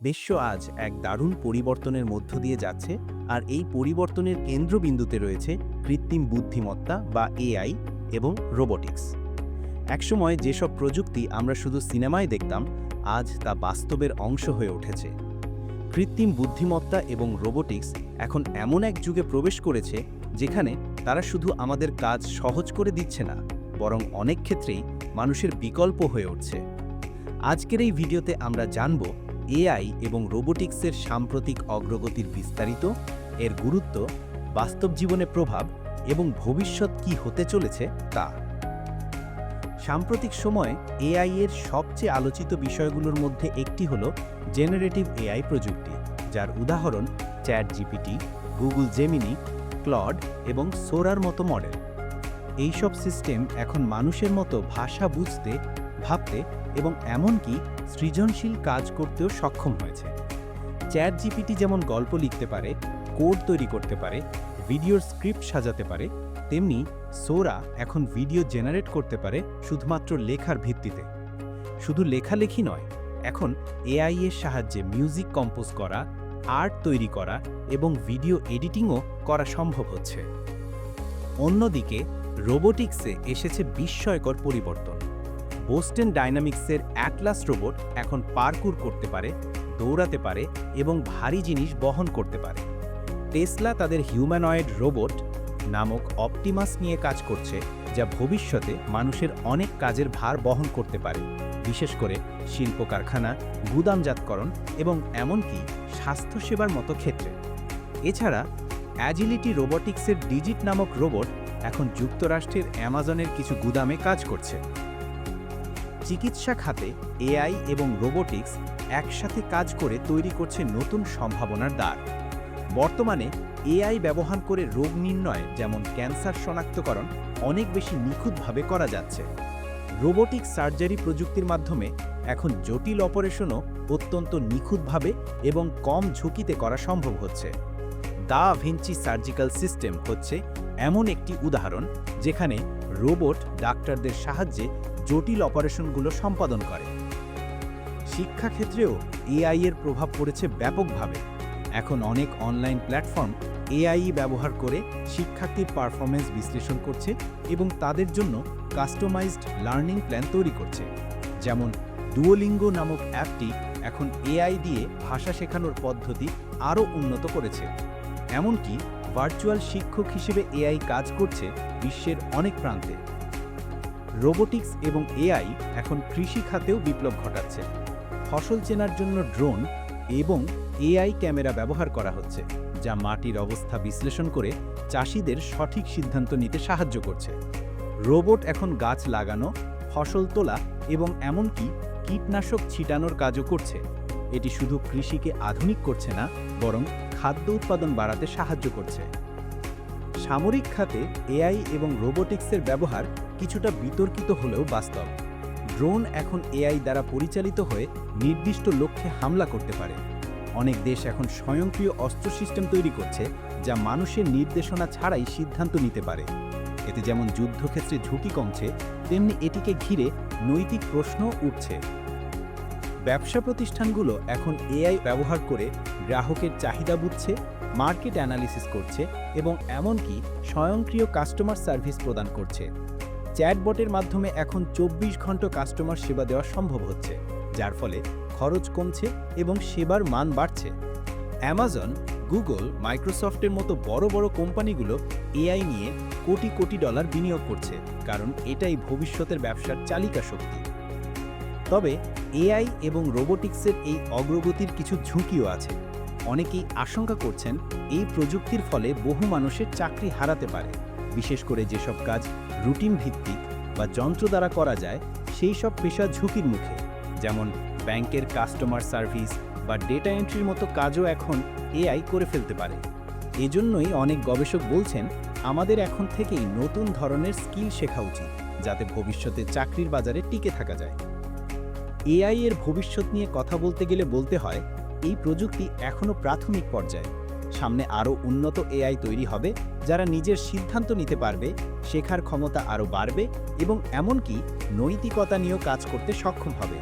বিশ্ব আজ এক দারুণ পরিবর্তনের মধ্য দিয়ে যাচ্ছে আর এই পরিবর্তনের কেন্দ্রবিন্দুতে রয়েছে কৃত্রিম বুদ্ধিমত্তা বা এআই এবং রোবোটিক্স। একসময় যেসব প্রযুক্তি আমরা শুধু সিনেমায় দেখতাম, আজ তা বাস্তবের অংশ হয়ে উঠেছে। কৃত্রিম বুদ্ধিমত্তা এবং রোবোটিক্স এখন এমন এক যুগে প্রবেশ করেছে যেখানে তারা শুধু আমাদের কাজ সহজ করে দিচ্ছে না, বরং অনেক ক্ষেত্রেই মানুষের বিকল্প হয়ে উঠছে। আজকের এই ভিডিওতে আমরা জানব এআই এবং রোবোটিক্সের সাম্প্রতিক অগ্রগতির বিস্তারিত, এর গুরুত্ব, বাস্তব জীবনে প্রভাব এবং ভবিষ্যৎ কি হতে চলেছে তা। সাম্প্রতিক সময়ে এআই এর সবচেয়ে আলোচিত বিষয়গুলোর মধ্যে একটি হল জেনারেটিভ এআই প্রযুক্তি, যার উদাহরণ chat GPT Google Gemini, Claude এবং সোরার মতো মডেল। এইসব সিস্টেম এখন মানুষের মতো ভাষা বুঝতে ভাবতে এবং এমনকি সৃজনশীল কাজ করতেও সক্ষম হয়েছে। চ্যাট জিপিটি যেমন গল্প লিখতে পারে, কোড তৈরি করতে পারে, ভিডিওর স্ক্রিপ্ট সাজাতে পারে, তেমনি সোরা এখন ভিডিও জেনারেট করতে পারে শুধুমাত্র লেখার ভিত্তিতে। শুধু লেখালেখি নয়, এখন এআই এর সাহায্যে মিউজিক কম্পোজ করা, আর্ট তৈরি করা এবং ভিডিও এডিটিংও করা সম্ভব হচ্ছে। অন্যদিকে রোবোটিক্সে এসেছে বিস্ময়কর পরিবর্তন। বোস্টেন ডাইনামিক্সের অ্যাটলাস রোবট এখন পারকুর করতে পারে, দৌড়াতে পারে এবং ভারী জিনিস বহন করতে পারে। টেসলা তাদের হিউম্যানয়েড রোবট নামক অপটিমাস নিয়ে কাজ করছে, যা ভবিষ্যতে মানুষের অনেক কাজের ভার বহন করতে পারে, বিশেষ করে শিল্প কারখানা গুদামজাতকরণ এবং এমনকি স্বাস্থ্যসেবার মতো ক্ষেত্রে। এছাড়া অ্যাজিলিটি রোবটিক্সের ডিজিট নামক রোবট এখন যুক্তরাষ্ট্রের অ্যামাজনের কিছু গুদামে কাজ করছে। চিকিৎসা খাতে এআই এবং রোবোটিক্স একসাথে কাজ করে তৈরি করছে নতুন সম্ভাবনার দ্বার। বর্তমানে এআই ব্যবহার করে রোগ নির্ণয় যেমন ক্যান্সার শনাক্তকরণ অনেক বেশি নিখুঁতভাবে করা যাচ্ছে। রোবোটিক সার্জারি প্রযুক্তির মাধ্যমে এখন জটিল অপারেশনও অত্যন্ত নিখুঁতভাবে এবং কম ঝুঁকিতে করা সম্ভব হচ্ছে। দা ভিঞ্চি সার্জিক্যাল সিস্টেম হচ্ছে এমন একটি উদাহরণ যেখানে রোবট ডাক্তারদের সাহায্যে জটিল অপারেশনগুলো সম্পাদন করে। শিক্ষাক্ষেত্রেও এআই এর প্রভাব পড়েছে ব্যাপকভাবে। এখন অনেক অনলাইন প্ল্যাটফর্ম এআই ব্যবহার করে শিক্ষার্থীর পারফরমেন্স বিশ্লেষণ করছে এবং তাদের জন্য কাস্টমাইজড লার্নিং প্ল্যান তৈরি করছে। যেমন ডুওলিঙ্গো নামক অ্যাপটি এখন এআই দিয়ে ভাষা শেখানোর পদ্ধতি আরও উন্নত করেছে। এমনকি ভার্চুয়াল শিক্ষক হিসেবে এআই কাজ করছে বিশ্বের অনেক প্রান্তে। রোবোটিক্স এবং এআই এখন কৃষি খাতেও বিপ্লব ঘটাচ্ছে। ফসল চেনার জন্য ড্রোন এবং এআই ক্যামেরা ব্যবহার করা হচ্ছে, যা মাটির অবস্থা বিশ্লেষণ করে চাষিদের সঠিক সিদ্ধান্ত নিতে সাহায্য করছে। রোবট এখন গাছ লাগানো, ফসল তোলা এবং এমনকি কীটনাশক ছিটানোর কাজও করছে। এটি শুধু কৃষিকে আধুনিক করছে না, বরং খাদ্য উৎপাদন বাড়াতে সাহায্য করছে। সামরিক খাতে এআই এবং রোবোটিক্সের ব্যবহার কিছুটা বিতর্কিত হলেও বাস্তব। ড্রোন এখন এআই দ্বারা পরিচালিত হয়ে নির্দিষ্ট লক্ষ্যে হামলা করতে পারে। অনেক দেশ এখন স্বয়ংক্রিয় অস্ত্র সিস্টেম তৈরি করছে, যা মানুষের নির্দেশনা ছাড়াই সিদ্ধান্ত নিতে পারে। এতে যেমন যুদ্ধক্ষেত্রে ঝুঁকি কমছে, তেমনি এটিকে ঘিরে নৈতিক প্রশ্ন উঠছে। ব্যবসা প্রতিষ্ঠানগুলো এখন এআই ব্যবহার করে গ্রাহকের চাহিদা বুঝছে, মার্কেট অ্যানালিসিস করছে এবং এমনকি স্বয়ংক্রিয় কাস্টমার সার্ভিস প্রদান করছে। চ্যাটবটের মাধ্যমে এখন চব্বিশ ঘণ্টা কাস্টমার সেবা দেওয়া সম্ভব হচ্ছে, যার ফলে খরচ কমছে এবং সেবার মান বাড়ছে। অ্যামাজন, গুগল, মাইক্রোসফটের মতো বড় বড় কোম্পানিগুলো এআই নিয়ে কোটি কোটি ডলার বিনিয়োগ করছে, কারণ এটাই ভবিষ্যতের ব্যবসার চালিকা শক্তি। তবে এআই এবং রোবোটিক্সের এই অগ্রগতির কিছু ঝুঁকিও আছে। অনেকেই আশঙ্কা করছেন এই প্রযুক্তির ফলে বহু মানুষের চাকরি হারাতে পারে। বিশেষ করে যেসব কাজ রুটিন ভিত্তিক বা যন্ত্র দ্বারা করা যায়, সেই সব পেশা ঝুঁকির মুখে। যেমন ব্যাংকের কাস্টমার সার্ভিস বা ডেটা এন্ট্রির মতো কাজও এখন এআই করে ফেলতে পারে। এজন্যই অনেক গবেষক বলছেন, আমাদের এখন থেকেই নতুন ধরনের স্কিল শেখা উচিত, যাতে ভবিষ্যতে চাকরির বাজারে টিকে থাকা যায়। এআই এর ভবিষ্যৎ নিয়ে কথা বলতে গেলে বলতে হয়, এই প্রযুক্তি এখনও প্রাথমিক পর্যায়ে। সামনে আরও উন্নত এআই তৈরি হবে, যারা নিজের সিদ্ধান্ত নিতে পারবে, শেখার ক্ষমতা আরও বাড়বে এবং এমনকি নৈতিকতা নিয়েও কাজ করতে সক্ষম হবে।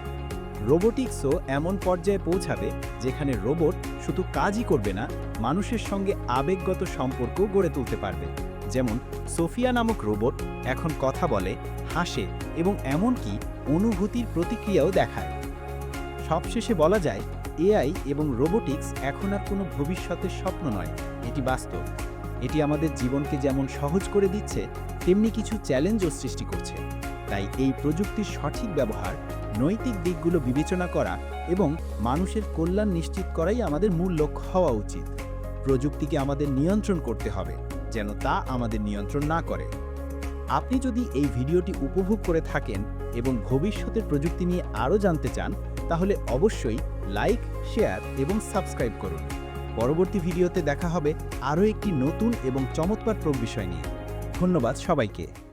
রোবোটিক্সও এমন পর্যায়ে পৌঁছাবে, যেখানে রোবট শুধু কাজই করবে না, মানুষের সঙ্গে আবেগগত সম্পর্ক গড়ে তুলতে পারবে। যেমন সোফিয়া নামক রোবট এখন কথা বলে, হাসে এবং এমনকি অনুভূতির প্রতিক্রিয়াও দেখায়। সবশেষে বলা যায়, এআই এবং রোবোটিক্স এখন আর কোনো ভবিষ্যতের স্বপ্ন নয়, এটি বাস্তব। এটি আমাদের জীবনকে যেমন সহজ করে দিচ্ছে, তেমনি কিছু চ্যালেঞ্জও সৃষ্টি করছে। তাই এই প্রযুক্তির সঠিক ব্যবহার, নৈতিক দিকগুলো বিবেচনা করা এবং মানুষের কল্যাণ নিশ্চিত করাই আমাদের মূল লক্ষ্য হওয়া উচিত। প্রযুক্তিকে আমাদের নিয়ন্ত্রণ করতে হবে, যেন তা আমাদের নিয়ন্ত্রণ না করে। আপনি যদি এই ভিডিওটি উপভোগ করে থাকেন এবং ভবিষ্যতের প্রযুক্তি নিয়ে আরও জানতে চান, তাহলে অবশ্যই লাইক শেয়ার এবং সাবস্ক্রাইব করুন। পরবর্তী ভিডিওতে দেখা হবে আরও একটি নতুন এবং চমৎকার প্রোগ বিষয় নিয়ে। ধন্যবাদ সবাইকে।